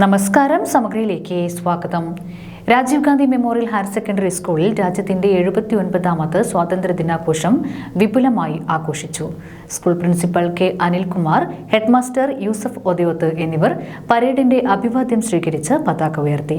നമസ്കാരം സമഗ്രയിലേക്ക് സ്വാഗതം. Rajiv Gandhi memorial higher secondary സ്കൂളിൽ രാജ്യത്തിന്റെ എഴുപത്തി ഒൻപതാമത് സ്വാതന്ത്ര്യ ദിനാഘോഷം വിപുലമായി ആഘോഷിച്ചു. School principal K Anilkumar headmaster Yusuf Othayoth എന്നിവർ പരേഡിന്റെ അഭിവാദ്യം സ്വീകരിച്ച് പതാക ഉയർത്തി.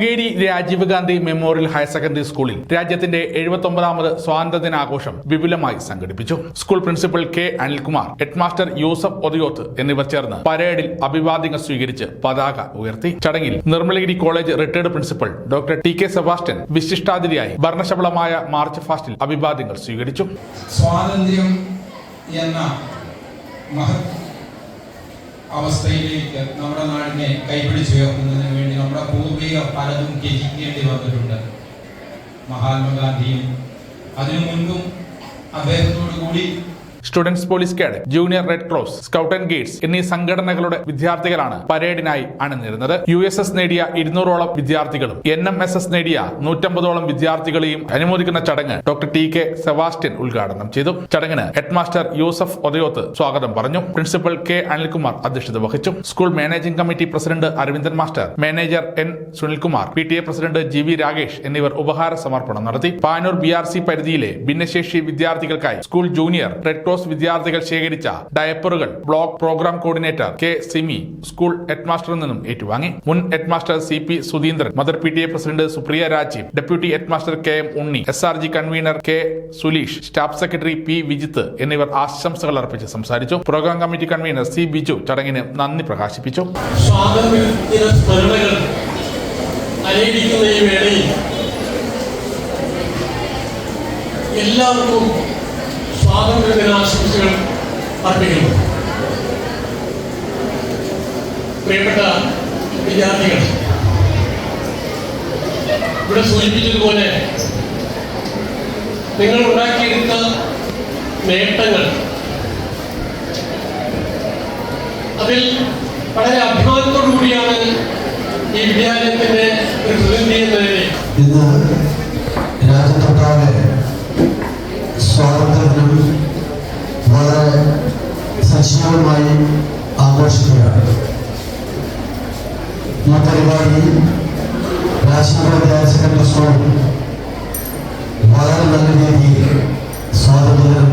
Mugeri Rajiv Gandhi memorial higher secondary സ്കൂളിൽ രാജ്യത്തിന്റെ എഴുപത്തൊമ്പതാമത് സ്വാതന്ത്ര്യ ദിനാഘോഷം വിപുലമായി സംഘടിപ്പിച്ചു. School principal K Anilkumar headmaster Yusuf Othiyoth എന്നിവർ ചേർന്ന് പരേഡിൽ അഭിവാദ്യങ്ങൾ സ്വീകരിച്ച് പതാക ഉയർത്തി. ചടങ്ങിൽ Nirmalagiri college retired principal doctor T K Sebastian വിശിഷ്ടാതിഥിയായി ഭരണശബളമായ മാർച്ച് ഫാസ്റ്റിൽ അഭിവാദ്യങ്ങൾ സ്വീകരിച്ചു. സ്വാതന്ത്ര്യം എന്ന മഹത് അവസ്ഥയിലേക്ക് നമ്മുടെ നാടിനെ കൈപിടിച്ചുയർത്തുന്നതിന് വേണ്ടി നമ്മുടെ പൂർവികർ പലതും ത്യജിക്കേണ്ടി വന്നിട്ടുണ്ട്. മഹാത്മാഗാന്ധിയും അതിനു മുൻപും അദ്ദേഹത്തോടു കൂടി students police cadet junior red cross scout and guides എന്നീ സംഘടനകളുടെ വിദ്യാർത്ഥികളാണ് പരേഡിനായി അണിനിരുന്നത്. യു എസ് എസ് നേടിയ ഇരുന്നൂറോളം വിദ്യാർത്ഥികളും എൻ എം എസ് എസ് നേടിയ നൂറ്റമ്പതോളം വിദ്യാർത്ഥികളെയും അനുമോദിക്കുന്ന ചടങ്ങ് ഡോക്ടർ ടി കെ സെബാസ്റ്റ്യൻ ഉദ്ഘാടനം ചെയ്തു. ചടങ്ങിന് ഹെഡ് മാസ്റ്റർ യൂസഫ് ഒതയോത്ത് സ്വാഗതം പറഞ്ഞു. പ്രിൻസിപ്പൽ കെ അനിൽകുമാർ അധ്യക്ഷത വഹിച്ചു. School managing committee president Aravindan master manager N Sunilkumar P T A president G V Rakesh എന്നിവർ ഉപഹാര സമർപ്പണം നടത്തി. പാനൂർ ബി ആർ സി പരിധിയിലെ ഭിന്നശേഷി വിദ്യാർത്ഥികൾക്കായി സ്കൂൾ ജൂനിയർ റെഡ് ക്രോസ് വിദ്യാർത്ഥികൾ ശേഖരിച്ച ഡയപ്പറുകൾ block program coordinator K Simi school ഹെഡ്മാസ്റ്ററിൽ നിന്നും ഏറ്റുവാങ്ങി. മുൻ headmaster C P Sudheendran mother P T A president Supriya Rajeev deputy headmaster K M Unni S R G convener K Suleesh staff secretary P Vijith എന്നിവർ ആശംസകൾ അർപ്പിച്ച് സംസാരിച്ചു. Program committee convener C Biju ചടങ്ങിന് നന്ദി പ്രകാശിപ്പിച്ചു. എല്ലാവർക്കും സ്വാതന്ത്ര്യ ദിനാശംസകൾ അർപ്പിക്കുന്നു. പ്രിയപ്പെട്ട വിദ്യാർത്ഥികൾ ഇവിടെ സൂചിപ്പിച്ചതുപോലെ നിങ്ങൾ ഉണ്ടാക്കിയെടുത്ത നേട്ടങ്ങൾ അതിൽ വളരെ അഭിമാനത്തോടു കൂടിയാണ് ഈ വിദ്യാലയത്തിന്റെ പ്രതിനിധി എന്ന പരിപാടി രാജീവ് ഹയർ സെക്കൻഡറി സ്കൂളിൽ വളരെ നല്ല രീതിയിൽ സ്വാതന്ത്ര്യദിനം